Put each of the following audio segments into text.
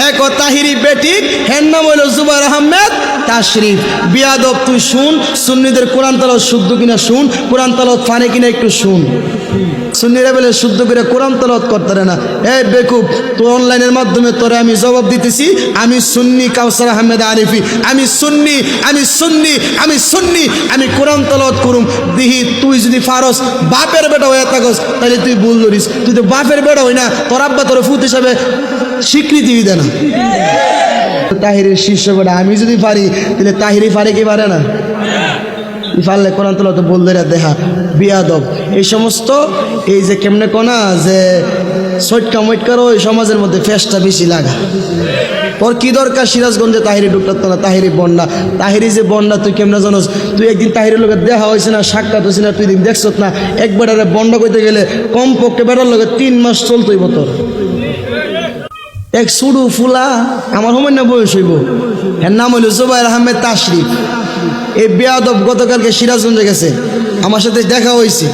হ্যাঁ তাহিরি বেটি হ্যার নাম হইল জুবাইর আহমেদ, তাশরিফ। বিয়াদব তুই শুন, সুন্নিদের কোরআন তালত শুদ্ধ কিনা শুন, কোরআন তালত ফানে কিনা একটু শুন। সুন্নিরা বলে শুদ্ধ করে কোরআন তলত করতে না। এই বেকুব, তুই অনলাইনের মাধ্যমে তোরে আমি জবাব দিতেছি, আমি সুন্নি কাউসার আহমেদ আরিফি। আমি সুন্নি আমি সুন্নি আমি সুন্নি, আমি কোরআন তলত করুম। দিহি, তুই যদি ফারস বাপের বেটা হয়ে থাকস তাহলে তুই ভুল ধরিস তুই তো বাপের বেটা হই না, তোর আব্বা তোর ফুত হিসাবে স্বীকৃতি দে না। তাহিরের শীর্ষ বেটা, আমি যদি পারি, তাহলে তাহিরি পারে কি পারে না? ই পারলে কোরআন তোলা তো বললে দেখা, বিয়াদব। এই সমস্ত, এই যে কেমনে কোনা যে সটকা মটকারও ওই সমাজের মধ্যে ফেসটা বেশি লাগা। তোর কি দরকার সিরাজগঞ্জে তাহিরি ঢুকতো না, তাহিরি বন্যা। তাহিরি যে বন্যা, তুই কেমনে জানোস? তুই একদিন তাহিরের লোকের দেখা হয়েছে না, সাক্ষাৎ হয়েছে না, তুই দিন দেখছ না এক বেটারে বন্ড করতে গেলে কমপক্ষে বেটার লোকে তিন মাস চলতই বতর। এক সুডু ফুলা, আমার সময় না বয়স হইব। এর নাম হইল জুবাইর আহমেদ তাশরিফ। এই বেয়াদব গতকালকে সিরাজগঞ্জে গেছে। আমার সাথে দেখা হয়েছে।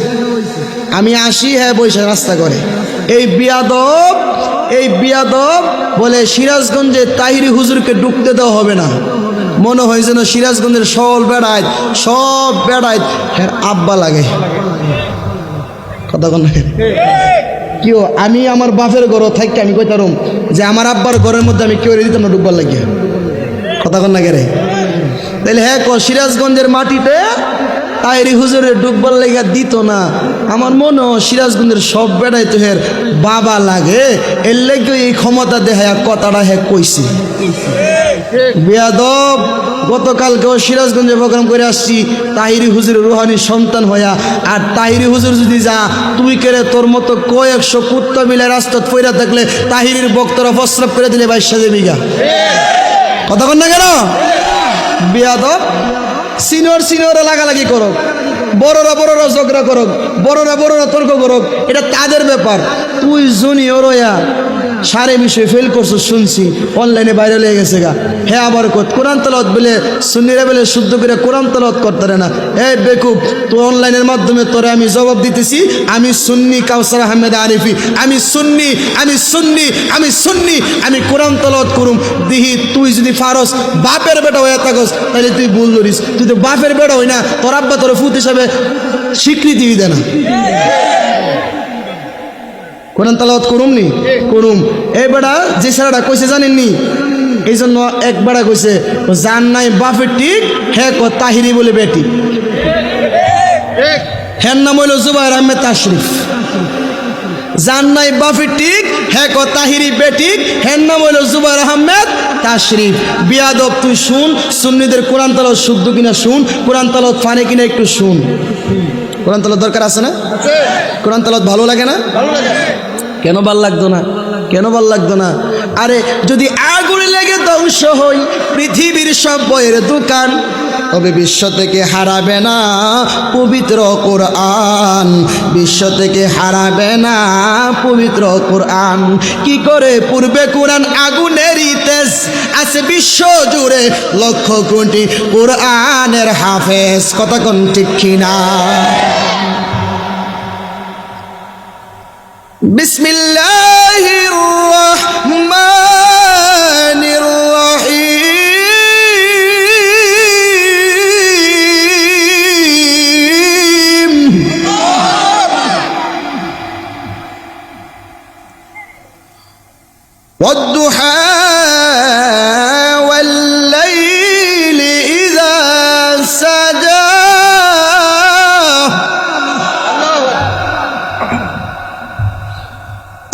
আমি আসি হ্যাঁ বৈশা রাস্তা করে। এই বিয়াদব এই বিয়াদব বলে সিরাজগঞ্জে তাহিরি হুজুরকে ঢুকতে দেওয়া হবে না। মনে হয় যেন সিরাজগঞ্জের সল বেড়ায় সব বেড়ায় হ্যাঁ আব্বা লাগে। কথা কেউ আমি আমার বাপের ঘর থাকতে আমি কইতারম যে আমার আব্বার ঘরের মধ্যে আমি কেউ দিতাম না ডুববার লাগিয়া। কথা কন না রে তাহলে হ্যাঁ ক, সিরাজগঞ্জের মাটিতে তাইরি হুজুরে ডুববার লেগা দিত না। আমার মনে হয় সিরাজগঞ্জের সব বেড়াই তো হের বাবা লাগে। এর লেগে এই ক্ষমতা দেখায় কথাটা হ্যাঁ কইছে। বেয়াদব, গতকালকেও সিরাজগঞ্জে প্রোগ্রাম করে আসছি তাহিরি হুজুর রুহানি সন্তান হইয়া। আর তাহিরি হুজুর যদি যা, তুই কেড়ে তোর মতো কয়েকশো কুত্তা মিলে রাস্তাত পইরা থাকলে তাহিরির বক্তরা প্রস্রাব করে দিলে বাইশা দেবিগা কথা কন না কেন? বিয়াদব। সিনিয়র সিনিয়র লাগালাগি করো বড়রা বড়রা ঝগড়া করো বড়রা বড়রা তর্ক করো এটা তাদের ব্যাপার। তুই জুনিয়র সারে বিষয়ে ফেল করছ, শুনছি। অনলাইনে বাইরে লেগে গেছে গা। হ্যাঁ আবার কত কোরআন তলত বলে সুন্নিরা বলে শুদ্ধ করে কোরআন তলত করতে না। এই বেকুব তো অনলাইনের মাধ্যমে তোরে আমি জবাব দিতেছি, আমি সুন্নি কাউসার আহমেদ আরিফি। আমি সুন্নি আমি সুন্নি আমি সুন্নি, আমি কোরআন তলত করুম। দিহি, তুই যদি ফারস বাপের বেটা হয়ে থাকস তাহলে তুই ভুল ধরিস। তুই তো বাপের বেটা হই না, তোর আব্বা তোর ফুত হিসাবে স্বীকৃতি দে না। কোরআন তালাওয়াত করুম নি? করুম। এই বেড়া যে সারাটা কইছে জানেননি এই জন্য এক বেড়া কইছে, জান নাই বাপের ঠিক হ্যাঁ ক তাহিরি বলে বেটি। হ্যার নাম হইল জুবাইর আহমেদ তাশরিফ জান নাই বাপের ঠিক হ্যাঁ ক তাহিরি বেটি। হ্যার নাম হইল জুবাইর আহমেদ তাশরিফ বিয়াদব তুই শুন, সুন্নিদের কোরআন তালত শুদ্ধ কিনা শুন, কোরআন তালত ফানে কিনা একটু শুন। কোরআন তালত দরকার আছে না? কোরআন তালত ভালো লাগে না? কেন ভালো লাগতো না? কেন ভালো লাগতো না? আরে যদি আগুনে লেগে ধ্বংস হই পৃথিবীর সব বইয়ের দোকান তবে বিশ্ব থেকে হারাবে না পবিত্র কোরআন। বিশ্ব থেকে হারাবে না পবিত্র কোরআন। কি করে পূর্বে কোরআন আগুনের তেজ আছে বিশ্ব জুড়ে লক্ষ কোটি কোরআনের হাফেজ? কথা কোন ঠিক কিনা? بسم الله الرحمن الرحيم. والضحى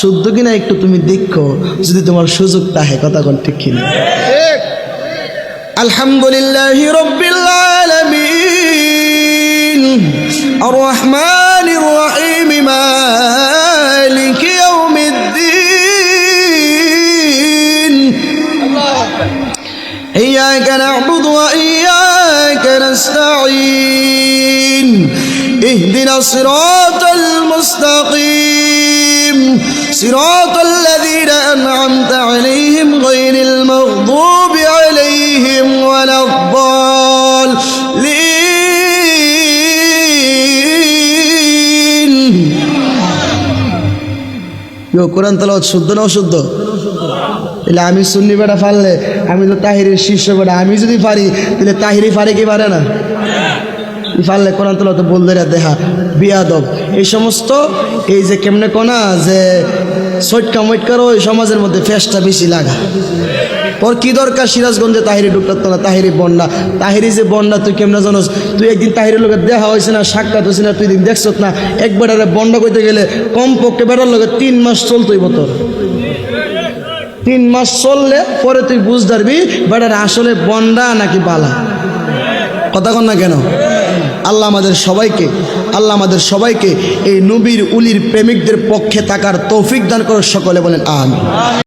শুদ্ধ কিনা একটু তুমি দেখো যদি তোমার সুযোগ তাহে কথা কোন ঠিক কিনা আলহামদুলিল্লাহ রব্বিল আলামিন الرحمن الرحيم مالك يوم الدين إياك نعبد وإياك نستعين اهدنا الصراط المستقيم صراط الذين أنعمت عليهم غير المغضوب عليهم ولا الضالين ইয়ো কোরআন তালাওয়াত শুদ্ধ না অশুদ্ধ তাহলে আমি সুন্নি বেটা পারলে আমি তো তাহিরের শীর্ষ বেটা আমি যদি পারি তাহলে তাহিরি পারে কি পারে না পারলে কোরআন তালা তো বললে রে দেহা বিয়াদব। এই সমস্ত, এই যে কেমনে কোনা যে সৈটকা মৈটকার ওই সমাজের মধ্যে ফেসটা বেশি লাগা। তোর কি দরকার সিরাজগঞ্জে তাহিরি ঢুকতো না, তাহিরি বন্যা। তাহিরি যে বন্যা, তুই কেমনে জানোস? তুই একদিন তাহিরের লোকের দেখা হয়েছে না, সাক্ষাৎ হয়েছে না, তুই দিন দেখছ না এক বেটারে বন্যা করতে গেলে কমপক্ষে বেটার লোকে তিন মাস চলতোই তোর তিন মাস চললে পরে তুই বুঝ ধরবি বেটার আসলে বন্ডা নাকি বালা। কথা কন না কেন? আল্লাহ আমাদের সবাইকে, আল্লাহ আমাদের সবাইকে এই নবীর উলির প্রেমিকদের পক্ষে থাকার তৌফিক দান করার সকলে বলেন আম